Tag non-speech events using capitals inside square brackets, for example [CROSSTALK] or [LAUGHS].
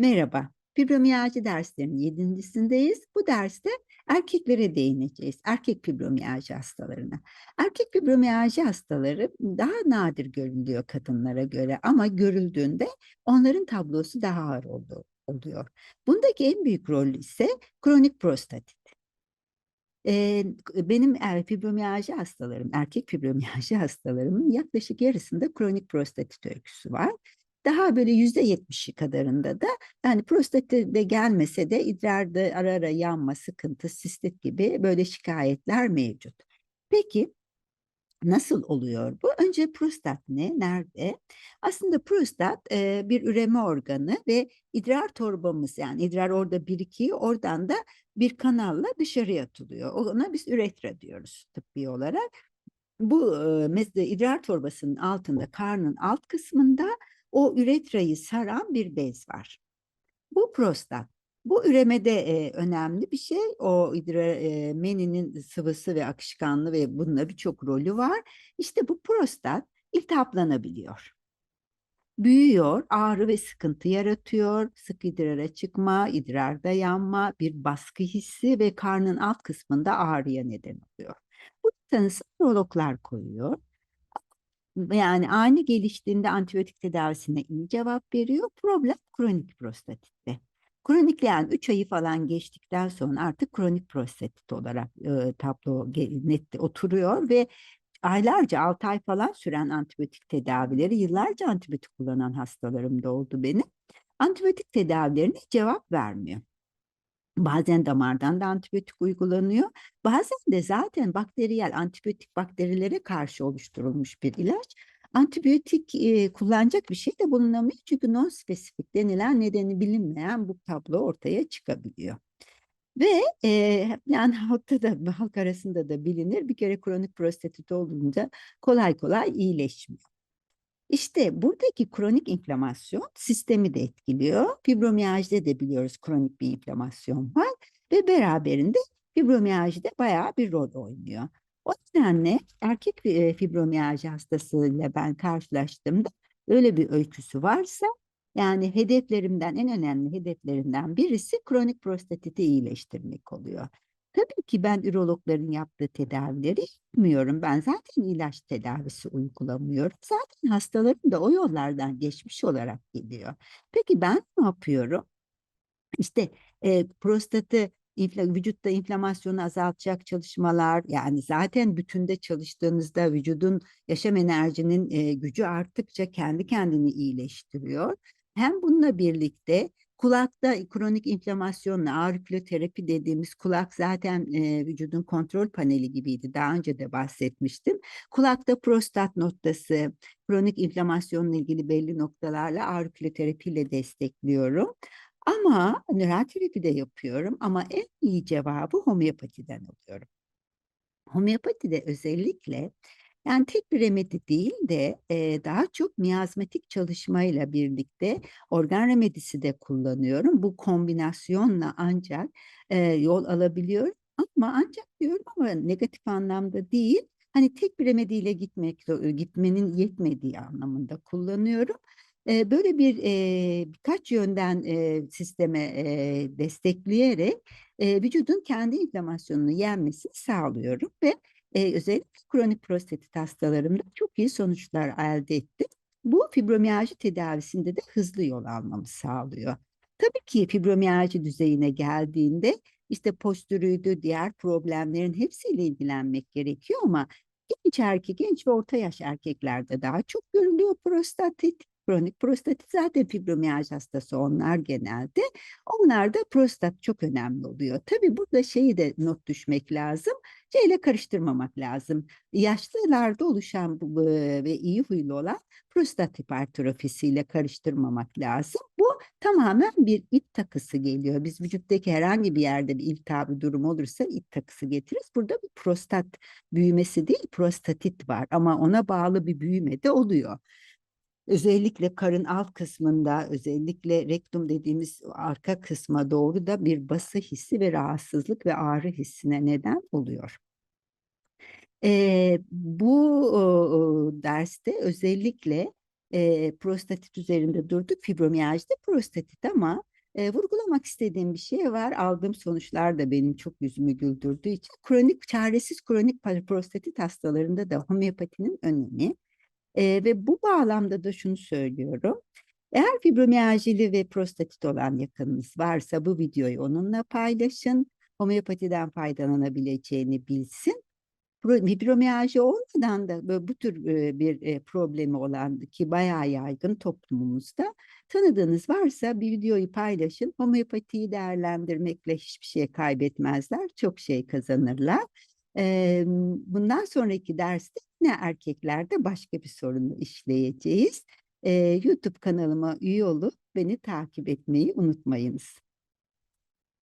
Merhaba, fibromiyalji derslerinin yedincisindeyiz. Bu derste erkeklere değineceğiz. Erkek fibromiyalji hastalarına. Erkek fibromiyalji hastaları daha nadir görülüyor kadınlara göre ama görüldüğünde onların tablosu daha ağır oluyor. Bundaki en büyük rol ise kronik prostatit. Benim fibromiyalji hastalarım, erkek fibromiyalji [LAUGHS] hastalarımın yaklaşık yarısında kronik prostatit öyküsü var. Daha böyle yüzde yetmişi kadarında da yani prostatite de gelmese de idrarda ara ara yanma, sıkıntı, sistit gibi böyle şikayetler mevcut. Peki Nasıl oluyor bu? Önce prostat ne? Nerede? Aslında prostat e, bir üreme organı ve idrar torbamız yani idrar orada birikiyor. Oradan da bir kanalla dışarıya atılıyor. Ona biz üretra diyoruz tıbbi olarak. Bu e, idrar torbasının altında karnın alt kısmında o üretrayı saran bir bez var. Bu prostat. Bu üremede e, önemli bir şey. O idrar, e, meninin sıvısı ve akışkanlığı ve bunda birçok rolü var. İşte bu prostat iltihaplanabiliyor. Büyüyor, ağrı ve sıkıntı yaratıyor, sık idrara çıkma, idrarda yanma, bir baskı hissi ve karnın alt kısmında ağrıya neden oluyor. Bu tanısı urologlar koyuyor. Yani ani geliştiğinde antibiyotik tedavisine iyi cevap veriyor. Problem kronik prostatitte. Kronikleyen 3 ayı falan geçtikten sonra artık kronik prostatit olarak e, tablo net oturuyor ve aylarca 6 ay falan süren antibiyotik tedavileri yıllarca antibiyotik kullanan hastalarım da oldu benim. Antibiyotik tedavilerine cevap vermiyor. Bazen damardan da antibiyotik uygulanıyor. Bazen de zaten bakteriyel antibiyotik bakterilere karşı oluşturulmuş bir ilaç. Antibiyotik e, kullanacak bir şey de bulunamıyor çünkü non-spesifik denilen nedeni bilinmeyen bu tablo ortaya çıkabiliyor. Ve e, yani halkta da halk arasında da bilinir bir kere kronik prostatit olunca kolay kolay iyileşmiyor. İşte buradaki kronik inflamasyon sistemi de etkiliyor. Fibromiyajide de biliyoruz kronik bir inflamasyon var ve beraberinde fibromiyajide bayağı bir rol oynuyor. O nedenle erkek fibromiyalji hastasıyla ben karşılaştığımda öyle bir öyküsü varsa yani hedeflerimden en önemli hedeflerimden birisi kronik prostatiti iyileştirmek oluyor. Tabii ki ben ürologların yaptığı tedavileri yapmıyorum. Ben zaten ilaç tedavisi uygulamıyorum. Zaten hastalarım da o yollardan geçmiş olarak geliyor. Peki ben ne yapıyorum? İşte e, prostatı vücutta inflamasyonu azaltacak çalışmalar yani zaten bütünde çalıştığınızda vücudun yaşam enerjinin e, gücü arttıkça kendi kendini iyileştiriyor. Hem bununla birlikte kulakta kronik inflamasyonla aurikuloterapi dediğimiz kulak zaten e, vücudun kontrol paneli gibiydi. Daha önce de bahsetmiştim. Kulakta prostat noktası, kronik inflamasyonla ilgili belli noktalarla aurikuloterapi ile destekliyorum. Ama nöral terapi de yapıyorum ama en iyi cevabı homeopatiden alıyorum. Homeopatide özellikle yani tek bir remedi değil de e, daha çok miyazmatik çalışmayla birlikte organ remedisi de kullanıyorum. Bu kombinasyonla ancak e, yol alabiliyorum ama ancak diyorum ama negatif anlamda değil. Hani tek bir remediyle gitmek gitmenin yetmediği anlamında kullanıyorum. Böyle bir birkaç yönden sisteme destekleyerek vücudun kendi inflamasyonunu yenmesini sağlıyorum ve e, özellikle kronik prostatit hastalarımda çok iyi sonuçlar elde ettim. Bu fibromiyalji tedavisinde de hızlı yol almamı sağlıyor. Tabii ki fibromiyalji düzeyine geldiğinde işte postürüydü, diğer problemlerin hepsiyle ilgilenmek gerekiyor ama genç erkek, genç ve orta yaş erkeklerde daha çok görülüyor prostatit kronik prostatit zaten fibromiyalji hastası onlar genelde. Onlarda prostat çok önemli oluyor. Tabii burada şeyi de not düşmek lazım. Şeyle karıştırmamak lazım. Yaşlılarda oluşan ve iyi huylu olan prostat hipertrofisiyle karıştırmamak lazım. Bu tamamen bir ip takısı geliyor. Biz vücuttaki herhangi bir yerde bir iltihabı durum olursa ip takısı getiririz. Burada bir prostat büyümesi değil prostatit var ama ona bağlı bir büyüme de oluyor. Özellikle karın alt kısmında, özellikle rektum dediğimiz arka kısma doğru da bir bası hissi ve rahatsızlık ve ağrı hissine neden oluyor. E, bu o, derste özellikle e, prostatit üzerinde durduk. Fibromiyajda prostatit ama Eee, vurgulamak istediğim bir şey var. Aldığım sonuçlar da benim çok yüzümü güldürdüğü için kronik çaresiz kronik prostatit hastalarında da homeopatinin önemi. Eee, ve bu bağlamda da şunu söylüyorum. Eğer fibromiyajili ve prostatit olan yakınınız varsa bu videoyu onunla paylaşın. Homeopatiden faydalanabileceğini bilsin. Fibromiyalji olmadan da böyle bu tür bir problemi olan ki bayağı yaygın toplumumuzda tanıdığınız varsa bir videoyu paylaşın. Homeopatiyi değerlendirmekle hiçbir şey kaybetmezler, çok şey kazanırlar. Bundan sonraki derste yine erkeklerde başka bir sorunu işleyeceğiz. YouTube kanalıma üye olup beni takip etmeyi unutmayınız.